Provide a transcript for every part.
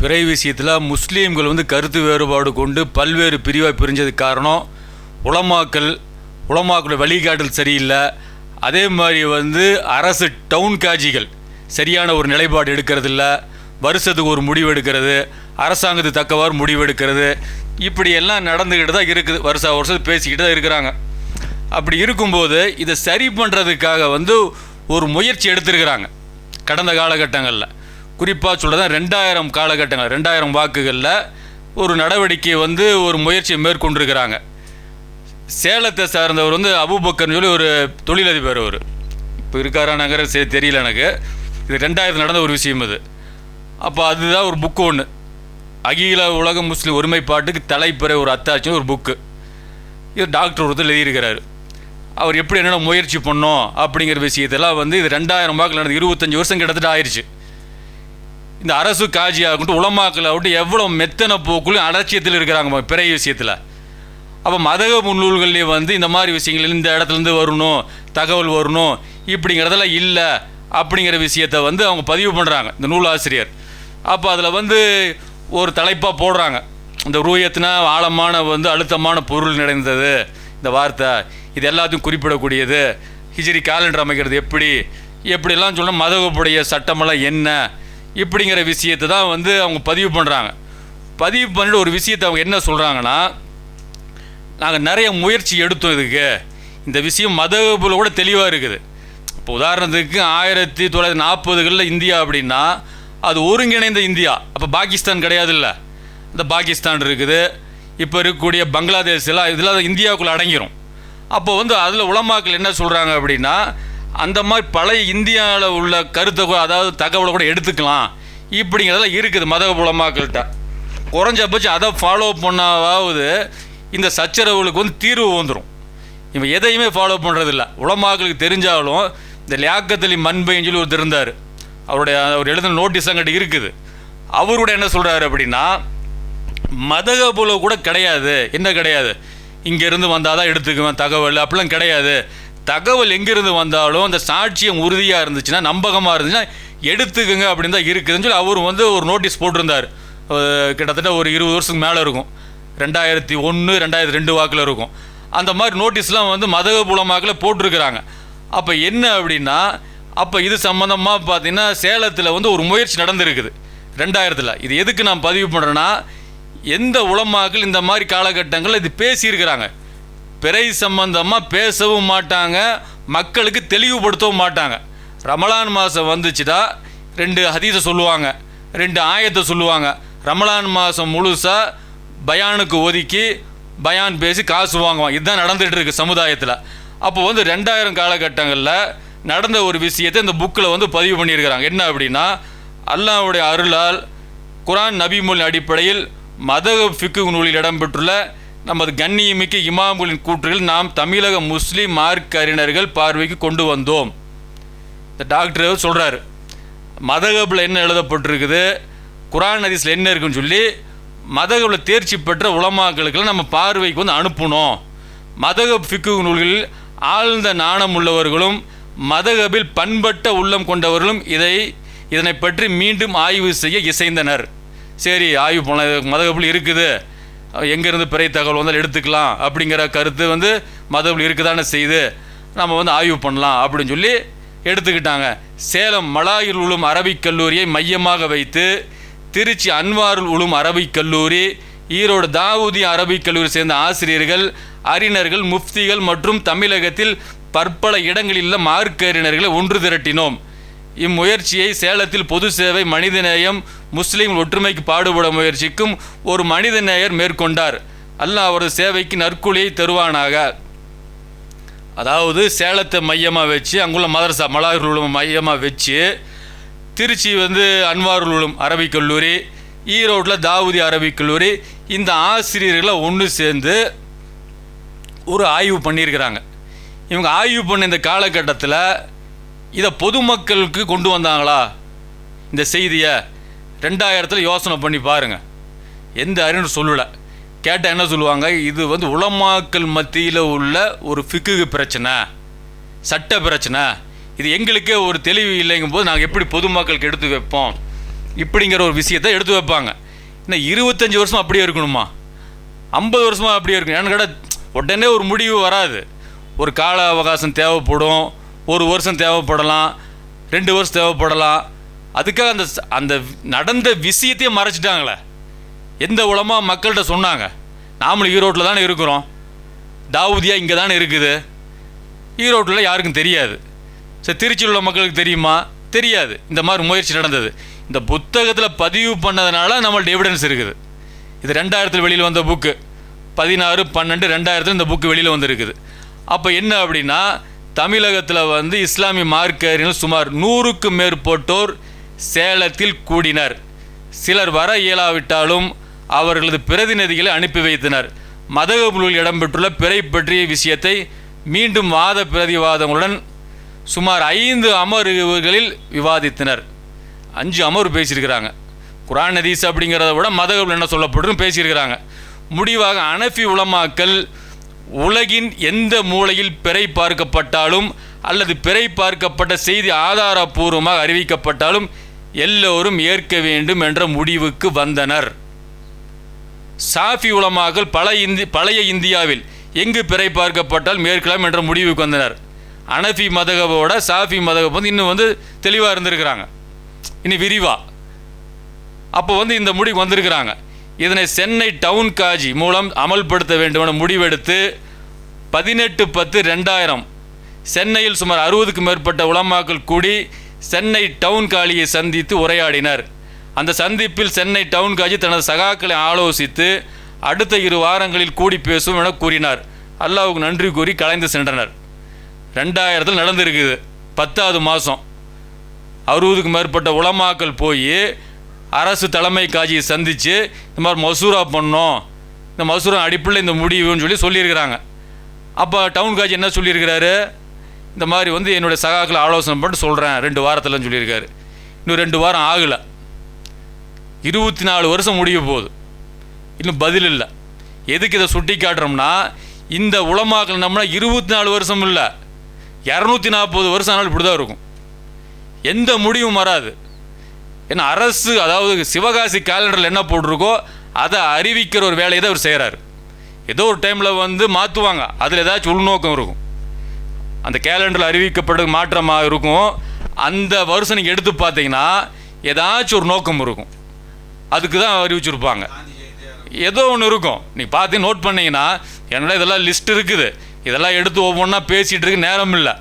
பிறை விஷயத்தில் முஸ்லீம்கள் வந்து கருத்து வேறுபாடு கொண்டு பல்வேறு பிரிவாக பிரிஞ்சதுக்கு காரணம் உளமாக்கல் உளமாக்களோட வழிகாட்டல் சரியில்லை. அதே மாதிரி வந்து அரசு டவுன் காஜிகள் சரியான ஒரு நிலைப்பாடு எடுக்கிறதில்ல. வருஷத்துக்கு ஒரு முடிவு எடுக்கிறது அரசாங்கத்துக்கு தக்கவாறு முடிவு எடுக்கிறது. இப்படி எல்லாம் நடந்துக்கிட்டு தான் இருக்குது. வருஷா வருஷம் பேசிக்கிட்டு தான் இருக்கிறாங்க. அப்படி இருக்கும்போது இதை சரி பண்ணுறதுக்காக வந்து ஒரு முயற்சி எடுத்திருக்கிறாங்க. கடந்த காலகட்டங்களில். குறிப்பாக சொல்கிறதா ரெண்டாயிரம் காலகட்டங்கள் ரெண்டாயிரம் வாக்குகளில் ஒரு நடவடிக்கை வந்து ஒரு முயற்சியை மேற்கொண்டிருக்கிறாங்க. சேலத்தை சார்ந்தவர் வந்து அபுபக்கர்னு சொல்லி ஒரு தொழிலதிபர் அவர். இப்போ இருக்காரா சரி தெரியல எனக்கு. இது ரெண்டாயிரத்து நடந்த ஒரு விஷயம் இது. அப்போ அதுதான் ஒரு புக்கு ஒன்று அகில உலக முஸ்லீம் ஒருமைப்பாட்டுக்கு தலைப்புற ஒரு அத்தாச்சும் ஒரு புக்கு இது டாக்டர் ஒருத்தர் எழுதியிருக்கிறாரு. அவர் எப்படி என்னென்ன முயற்சி பண்ணோம் அப்படிங்கிற விஷயத்தெல்லாம் வந்து இது ரெண்டாயிரம் வாக்கில் நடந்து இருபத்தஞ்சி வருஷம் கிட்டத்தட்ட ஆயிடுச்சு இந்த அரசு காஜி ஆகட்டும் உலமாக்கள் ஆகட்டும் எவ்வளோ மெத்தனை போக்குலையும் அலட்சியத்தில் இருக்கிறாங்க பிறை விஷயத்தில். அப்போ மதக முன்னூல்கள்லேயே வந்து இந்த மாதிரி விஷயங்கள் இந்த இடத்துலேருந்து வரணும் தகவல் வரணும் இப்படிங்கிறதெல்லாம் இல்லை அப்படிங்கிற விஷயத்த வந்து அவங்க பதிவு பண்ணுறாங்க இந்த நூலாசிரியர் அப்போ அதில் வந்து ஒரு தலைப்பாக போடுறாங்க. இந்த ரூயத்தினா ஆழமான வந்து அழுத்தமான பொருள் நிறைந்தது இந்த வார்த்தை இது எல்லாத்தையும் குறிப்பிடக்கூடியது. ஹிஜிரி காலண்டர் அமைக்கிறது எப்படி? எப்படிலாம் சொன்னால் மதகுப்புடைய சட்டமெல்லாம் என்ன? இப்படிங்கிற விஷயத்தை தான் வந்து அவங்க பதிவு பண்ணுறாங்க பதிவு பண்ணிட்டு ஒரு விஷயத்தை அவங்க என்ன சொல்கிறாங்கன்னா நாங்கள் நிறைய முயற்சி எடுத்தோம் இதுக்கு. இந்த விஷயம் மதகுப்பில் கூட தெளிவாக இருக்குது. இப்போ உதாரணத்துக்கு ஆயிரத்தி தொள்ளாயிரத்தி நாற்பதுகளில் இந்தியா அப்படின்னா அது ஒருங்கிணைந்த இந்தியா. அப்போ பாகிஸ்தான் கிடையாதுல்ல. இந்த பாகிஸ்தான் இருக்குது. இப்போ இருக்கக்கூடிய பங்களாதேஷ் எல்லாம் இதெல்லாம் இந்தியாவுக்குள்ளே அடங்கிரும். அப்போ வந்து அதில் உலமாக்கள் என்ன சொல்கிறாங்க அப்படின்னா அந்த மாதிரி பழைய இந்தியாவில் உள்ள கருத்தை கூட அதாவது தகவலை கூட எடுத்துக்கலாம். இப்படிங்கிறதெல்லாம் இருக்குது மத உலமாக்கள்கிட்ட குறைஞ்சபட்சம் அதை ஃபாலோ பண்ணாவது இந்த சச்சரவுகளுக்கு வந்து தீர்வு வந்துடும் இவன் எதையுமே ஃபாலோ பண்ணுறதில்ல உலமாக்களுக்கு தெரிஞ்சாலும் இந்த லியாக்கத்தலி மண்பைன்னு சொல்லி ஒருத்தர் இருந்தார். அவருடைய அவர் எழுதின நோட்டீஸ் அங்கிட்ட இருக்குது. அவரோட என்ன சொல்கிறாரு அப்படின்னா மதகபுல கூட கிடையாது. என்ன கிடையாது? இங்கேருந்து வந்தால் தான் எடுத்துக்குவேன் தகவல். அப்படிலாம் கிடையாது. தகவல் எங்கேருந்து வந்தாலும் அந்த சாட்சியம் உறுதியாக இருந்துச்சுன்னா நம்பகமாக இருந்துச்சுன்னா எடுத்துக்கங்க அப்படின்னு தான் இருக்குதுன்னு சொல்லி அவர் வந்து ஒரு நோட்டீஸ் போட்டிருந்தார். கிட்டத்தட்ட ஒரு இருபது வருஷத்துக்கு மேலே இருக்கும். ரெண்டாயிரத்தி ஒன்று ரெண்டாயிரத்தி ரெண்டு வாக்கில் இருக்கும். அந்த மாதிரி நோட்டீஸ்லாம் வந்து மதகபுலமாக்கில் போட்டிருக்கிறாங்க. அப்போ என்ன அப்படின்னா அப்போ இது சம்மந்தமாக பார்த்தீங்கன்னா சேலத்தில் வந்து ஒரு முயற்சி நடந்திருக்குது. ரெண்டாயிரத்தில். இது எதுக்கு நான் பதிவு பண்ணுறேன்னா எந்த உளமாக்கள் இந்த மாதிரி காலகட்டங்களில் இது பேசியிருக்கிறாங்க? பிறை சம்பந்தமாக பேசவும் மாட்டாங்க மக்களுக்கு தெளிவுபடுத்தவும் மாட்டாங்க. ரமலான் மாதம் வந்துச்சுட்டா ரெண்டு ஹதீஸை சொல்லுவாங்க ரெண்டு ஆயத்தை சொல்லுவாங்க. ரமலான் மாதம் முழுசாக பயானுக்கு ஒதுக்கி பயான் பேசி காசு வாங்குவாங்க. இதுதான் நடந்துகிட்டு இருக்கு சமுதாயத்தில். அப்போ வந்து ரெண்டாயிரம் காலகட்டங்களில் நடந்த ஒரு விஷயத்தை இந்த புக்கில் வந்து பதிவு பண்ணியிருக்கிறாங்க. என்ன அப்படின்னா அல்லாவுடைய அருளால் குரான் நபிமொழி அடிப்படையில் மத ஃபிக்கு நூலில் இடம்பெற்றுள்ள நமது கண்ணியமிக்க இமாம்களின் கூற்றுகள் நாம் தமிழக முஸ்லீம் மார்க் அறிஞர்கள் பார்வைக்கு கொண்டு வந்தோம். இந்த டாக்டர் சொல்கிறாரு மதகபில் என்ன எழுதப்பட்டிருக்குது? குரான் ஹதீஸில் என்ன இருக்குன்னு சொல்லி மதகபில் தேர்ச்சி பெற்ற உலமாக்களுக்கெல்லாம் நம்ம பார்வைக்கு வந்து அனுப்பணும் மதகப் ஃபிக்கு நூல்களில் ஆழ்ந்த நாணம் உள்ளவர்களும் மதகபில் பண்பட்ட உள்ளம் கொண்டவர்களும் இதை இதனை பற்றி மீண்டும் ஆய்வு செய்ய இசைந்தனர். சரி ஆய்வு பண்ண மதகப்பில் இருக்குது. எங்கேருந்து பிறை தகவல் வந்தால் எடுத்துக்கலாம் அப்படிங்கிற கருத்து வந்து மதகப்பில் இருக்குதானே செய்து நம்ம வந்து ஆய்வு பண்ணலாம் அப்படின்னு சொல்லி எடுத்துக்கிட்டாங்க. சேலம் மலாயில் உளும் அரபிக் கல்லூரியை மையமாக வைத்து திருச்சி அன்வாருல் உளும் அரபிக் கல்லூரி ஈரோடு தாவூதி அரபிக் கல்லூரி சேர்ந்த ஆசிரியர்கள் அறிஞர்கள் முஃப்திகள் மற்றும் தமிழகத்தில் பற்பல இடங்களில் மார்க்கறிஞர்களை ஒன்று திரட்டினோம். இம்முயற்சியை சேலத்தில் பொது சேவை மனிதநேயம் முஸ்லீம் ஒற்றுமைக்கு பாடுபட முயற்சிக்கும் ஒரு மனிதநேயர் மேற்கொண்டார். அல்லாஹ் அவரது சேவைக்கு நற்கூலியை தருவானாக. அதாவது சேலத்தை மையமாக வச்சு அங்குள்ள மதரசா மலாயுல் மையமாக வச்சு திருச்சி வந்து அன்வாருல் உலும் அரபிக் கல்லூரி ஈரோட்டில் தாவூதி அரபிக் கல்லூரி இந்த ஆசிரியர்களை ஒன்று சேர்ந்து ஒரு ஆய்வு பண்ணியிருக்கிறாங்க. இவங்க ஆய்வு பண்ண இந்த காலகட்டத்தில் இதை பொதுமக்களுக்கு கொண்டு வந்தாங்களா? இந்த செய்தியை ரெண்டாயிரத்தில் யோசனை பண்ணி பாருங்கள் எந்த அறிஞர் சொல்லலை. கேட்டால் என்ன சொல்லுவாங்க? இது வந்து உளமாக்கல் மத்தியில் உள்ள ஒரு ஃபிக்கு பிரச்சனை சட்ட பிரச்சனை. இது எங்களுக்கே ஒரு தெளிவு இல்லைங்கும் போது நாங்கள் எப்படி பொதுமக்களுக்கு எடுத்து வைப்போம்? இப்படிங்கிற ஒரு விஷயத்தை எடுத்து வைப்பாங்க. இன்னும் இருபத்தஞ்சி வருஷம் அப்படியே இருக்கணுமா? ஐம்பது வருஷமாக அப்படியே இருக்கணும். ஏன்னு கேட்டால் உடனே ஒரு முடிவு வராது. ஒரு கால அவகாசம் தேவைப்படும். ஒரு வருஷம் தேவைப்படலாம் ரெண்டு வருஷம் தேவைப்படலாம். அதுக்காக அந்த அந்த நடந்த விஷயத்தையே மறைச்சிட்டாங்களே. எந்த உலமாக மக்கள்கிட்ட சொன்னாங்க. நாமளும் ஈரோட்டில் தானே இருக்கிறோம். தாவூதியா இங்கே தானே இருக்குது. ஈரோட்டில் யாருக்கும் தெரியாது. சரி திருச்சியில் உள்ள மக்களுக்கு தெரியுமா? தெரியாது. இந்த மாதிரி முயற்சி நடந்தது. இந்த புத்தகத்தில் பதிவு பண்ணதுனால நம்மள்ட்ட எவிடன்ஸ் இருக்குது. இது ரெண்டாயிரத்தில் வெளியில் வந்த புக்கு பதினாறு பன்னெண்டு ரெண்டாயிரத்தில் இந்த புக்கு வெளியில் வந்திருக்குது. அப்போ என்ன அப்படின்னா தமிழகத்தில் வந்து இஸ்லாமிய மார்க்கறிஞர்கள் சுமார் நூறுக்கும் மேற்பட்டோர் சேலத்தில் கூடினர். சிலர் வர இயலாவிட்டாலும் அவர்களது பிரதிநிதிகளை அனுப்பி வைத்தனர். மதகபுலில் இடம்பெற்றுள்ள பிறை பற்றிய விஷயத்தை மீண்டும் வாத பிரதிவாதங்களுடன் சுமார் ஐந்து அமர்வுகளில் விவாதித்தனர். அஞ்சு அமர்வு பேசியிருக்கிறாங்க. குரான் நதீஸ் அப்படிங்கிறத விட மதகபுல் என்ன சொல்லப்பட்டுன்னு பேசியிருக்கிறாங்க. முடிவாக அனஃபி உலமாக்கல் உலகின் எந்த மூலையில் பிறை பார்க்கப்பட்டாலும் அல்லது பிறை பார்க்கப்பட்ட செய்தி ஆதாரபூர்வமாக அறிவிக்கப்பட்டாலும் எல்லோரும் ஏற்க வேண்டும் என்ற முடிவுக்கு வந்தனர். சாஃபி உலமாக்கள் பல இந்தி பழைய இந்தியாவில் எங்கு பிறை பார்க்கப்பட்டால் மேற்கலாம் என்ற முடிவுக்கு வந்தனர். அனஃபி மதகபோட சாஃபி மதகப் வந்து இன்னும் வந்து தெளிவாக இருந்திருக்கிறாங்க. இனி விரிவா. அப்போ வந்து இந்த முடிவு வந்திருக்கிறாங்க. இதனை சென்னை டவுன் காஜி மூலம் அமல்படுத்த வேண்டும் என முடிவெடுத்து பதினெட்டு பத்து ரெண்டாயிரம். சென்னையில் சுமார் அறுபதுக்கும் மேற்பட்ட உலமாக்கள் கூடி சென்னை டவுன் காலியை சந்தித்து உரையாடினர். அந்த சந்திப்பில் சென்னை டவுன் காஜி தனது சகாக்களை ஆலோசித்து அடுத்த இரு வாரங்களில் கூடி பேசும் என கூறினார். அல்லாவுக்கு நன்றி கூறி கலைந்து சென்றனர். ரெண்டாயிரத்தில் நடந்திருக்குது. பத்தாவது மாதம் அறுபதுக்கும் மேற்பட்ட உலமாக்கள் போய் அரசு தலைமை காட்சியை சந்தித்து இந்த மாதிரி மசூரா பண்ணோம். இந்த மசூரா அடிப்படையில் இந்த முடிவுன்னு சொல்லி சொல்லியிருக்கிறாங்க. அப்போ டவுன் காஜி என்ன சொல்லியிருக்கிறாரு? இந்த மாதிரி வந்து என்னுடைய சகாக்களை ஆலோசனை பண்ணிட்டு சொல்கிறேன் ரெண்டு வாரத்தில்னு சொல்லியிருக்காரு. இன்னும் ரெண்டு வாரம் ஆகலை. இருபத்தி நாலு வருஷம் முடிய போகுது. இன்னும் பதில் இல்லை. எதுக்கு இதை சுட்டி காட்டுறோம்னா இந்த உளமாக்கல் நம்மளா இருபத்தி நாலு வருஷம் இல்லை. இரநூத்தி நாற்பது வருஷம் ஆனாலும் இப்படி தான் இருக்கும். எந்த முடிவும் வராது. ஏன்னா அரசு அதாவது சிவகாசி கேலண்டரில் என்ன போட்டிருக்கோ அதை அறிவிக்கிற ஒரு வேலையை தான் அவர் செய்கிறாரு ஏதோ ஒரு டைமில் வந்து மாற்றுவாங்க அதில் ஏதாச்சும் உள்நோக்கம் இருக்கும். அந்த கேலண்டரில் அறிவிக்கப்பட்ட மாற்றமாக இருக்கும். அந்த வருஷம் நீங்கள் எடுத்து பார்த்தீங்கன்னா ஏதாச்சும் ஒரு நோக்கம் இருக்கும். அதுக்கு தான் அறிவிச்சிருப்பாங்க. ஏதோ ஒன்று இருக்கும். நீ பார்த்து நோட் பண்ணிங்கன்னா என்னடா இதெல்லாம் லிஸ்ட் இருக்குது. இதெல்லாம் எடுத்து ஒவ்வொன்றா பேசிகிட்டு இருக்கு நேரம் இல்லை.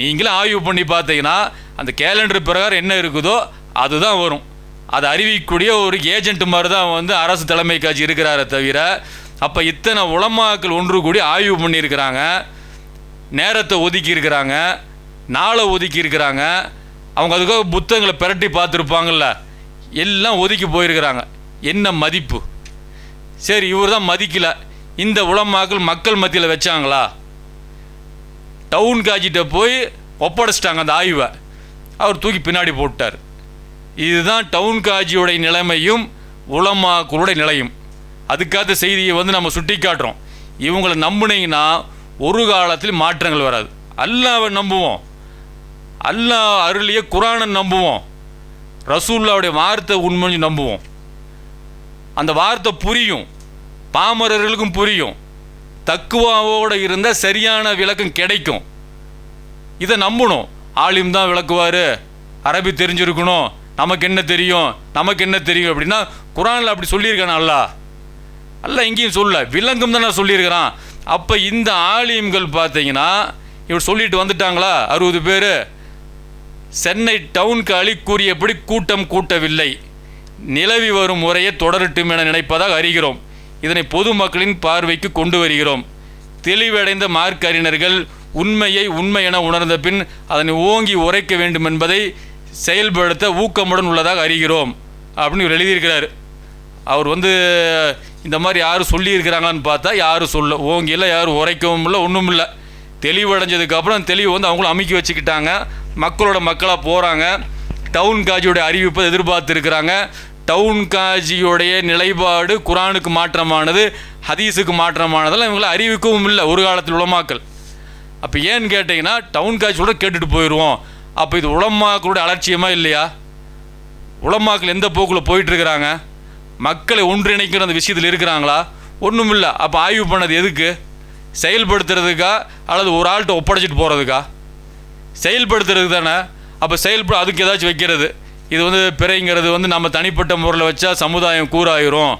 நீங்களும் ஆய்வு பண்ணி பார்த்தீங்கன்னா அந்த கேலண்டர் பிரகாரம் என்ன இருக்குதோ அதுதான் வரும். அதை அறிவிக்கக்கூடிய ஒரு ஏஜென்ட் மாதிரி தான் வந்து அரசு தலைமை காட்சி இருக்கிறாரே தவிர அப்போ இத்தனை உளமாக்கள் ஒன்று கூடி ஆய்வு பண்ணியிருக்கிறாங்க. நேரத்தை ஒதுக்கி இருக்கிறாங்க. நாளை ஒதுக்கி இருக்கிறாங்க. அவங்க அதுக்காக புத்தகங்களை பிரட்டி பார்த்துருப்பாங்கல்ல. எல்லாம் ஒதுக்கி போயிருக்கிறாங்க. என்ன மதிப்பு? சரி இவர் தான் மதிக்கல. இந்த உளமாக்கள் மக்கள் மத்தியில் வச்சாங்களா? டவுன் காஜிட்ட போய் ஒப்படைச்சிட்டாங்க அந்த ஆய்வை. அவர் தூக்கி பின்னாடி போட்டார். இதுதான் டவுன் காஜியோடைய நிலைமையும் உலமாக்களுடைய நிலையும். அதுக்காக செய்தியை வந்து நம்ம சுட்டி காட்டுறோம் இவங்களை நம்புனீங்கன்னா ஒரு காலத்தில் மாற்றங்கள் வராது. அல்லாவை நம்புவோம். அல்லாஹ் அருளிய குரானை நம்புவோம். ரசூல்லாவுடைய வார்த்தை உண்மைன்னு நம்புவோம். அந்த வார்த்தை புரியும். பாமரர்களுக்கும் புரியும். தக்குவாவோடு இருந்தால் சரியான விளக்கம் கிடைக்கும். இதை நம்பணும். ஆலிம் தான் விளக்குவார். அரபி தெரிஞ்சிருக்கணும். நமக்கு என்ன தெரியும்? நமக்கு என்ன தெரியும் அப்படின்னா குரானில் அப்படி சொல்லியிருக்கான் அல்லா அல்ல எங்கேயும் சொல்ல விலங்கும் தான் நான் சொல்லியிருக்கிறான். அப்போ இந்த ஆலிம்கள் பார்த்தீங்கன்னா இவர் சொல்லிட்டு வந்துட்டாங்களா? அறுபது பேர். சென்னை டவுனுக்கு காலி கூறியபடி கூட்டம் கூட்டவில்லை. நிலவி வரும் முறையை தொடரட்டும் என நினைப்பதாக அறிகிறோம். இதனை பொதுமக்களின் பார்வைக்கு கொண்டு வருகிறோம். தெளிவடைந்த மார்க் அறிஞர்கள் உண்மையை உண்மை என உணர்ந்த பின் அதனை ஓங்கி உரைக்க வேண்டும் என்பதை செயல்படுத்த ஊக்கமுடன் உள்ளதாக அறிகிறோம். அப்படின்னு இவர் எழுதியிருக்கிறார். அவர் வந்து இந்த மாதிரி யாரும் சொல்லியிருக்கிறாங்களான்னு பார்த்தா யாரும் சொல்ல ஓங்கியில் யாரும் உரைக்கவும் இல்லை ஒன்றும் இல்லை. தெளிவடைஞ்சதுக்கப்புறம் தெளிவு வந்து அவங்களும் அமுக்கி வச்சுக்கிட்டாங்க. மக்களோட மக்களாக போகிறாங்க டவுன் காஜியோடைய அறிவிப்பை எதிர்பார்த்துருக்கிறாங்க. டவுன் காஜியோடைய நிலைப்பாடு குரானுக்கு மாற்றமானது ஹதீஸுக்கு மாற்றமானதெல்லாம் இவங்களை அறிவிக்கவும் இல்லை ஒரு காலத்தில் உலமாக்கல் அப்போ ஏன்னு கேட்டிங்கன்னா டவுன் காட்சியோட கேட்டுட்டு போயிடுவோம் அப்போ இது உலமாக்களுடைய அலட்சியமாக இல்லையா? உலமாக்கள் எந்த போக்கில் போயிட்டுருக்கிறாங்க? மக்களை ஒன்றிணைக்கிற அந்த விஷயத்தில் இருக்கிறாங்களா? ஒன்றும் இல்லை. அப்போ ஆய்வு பண்ணது எதுக்கு? செயல்படுத்துறதுக்கா? அல்லது ஒரு ஆள்கிட்ட ஒப்படைச்சிட்டு போகிறதுக்கா செயல்படுத்துறதுக்கு தானே. அப்போ செயல்பட அதுக்கு ஏதாச்சும் வைக்கிறது. இது வந்து பிறைங்கிறது வந்து நம்ம தனிப்பட்ட முறையில் வச்சா சமுதாயம் கூறாயிரும்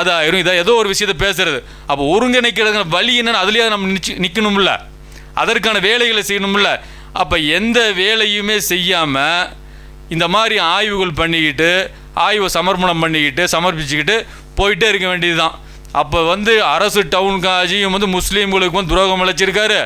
அதாயிரும். இதை ஏதோ ஒரு விஷயத்தை பேசுறது. அப்போ ஒருங்கிணைக்கிறதுக்கான வழி என்னன்னு அதுலேயே நம்ம நிச்சு நிற்கணும்ல அதற்கான வேலைகளை செய்யணும்ல. அப்போ எந்த வேலையுமே செய்யாமல் இந்த மாதிரி ஆய்வுகள் பண்ணிக்கிட்டு ஆய்வை சமர்ப்பணம் பண்ணிக்கிட்டு சமர்ப்பிச்சுக்கிட்டு போயிட்டே இருக்க வேண்டியது தான் அப்போ வந்து அரசு டவுன் காஜியும் வந்து முஸ்லீம்களுக்கு வந்து துரோகம் அழைச்சிருக்காரு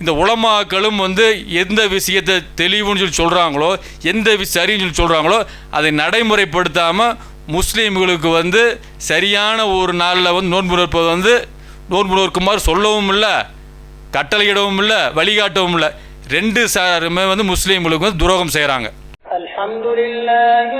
இந்த உலமாக்களும் வந்து எந்த விஷயத்தை தெளிவுன்னு சொல்லி சொல்கிறாங்களோ எந்த விஷயம் சரின்னு சொல்லி சொல்கிறாங்களோ அதை நடைமுறைப்படுத்தாமல் முஸ்லீம்களுக்கு வந்து சரியான ஒரு நாளில் வந்து நோன்பு நோற்பது வந்து நோன்பு நோக்குமாறு சொல்லவும் இல்லை கட்டளையிடவும் இல்லை வழிகாட்டவும் இல்லை. ரெண்டு சாருமே வந்து முஸ்லீம்களுக்கு வந்து துரோகம் செய்கிறாங்க அலமதுல்லாஹி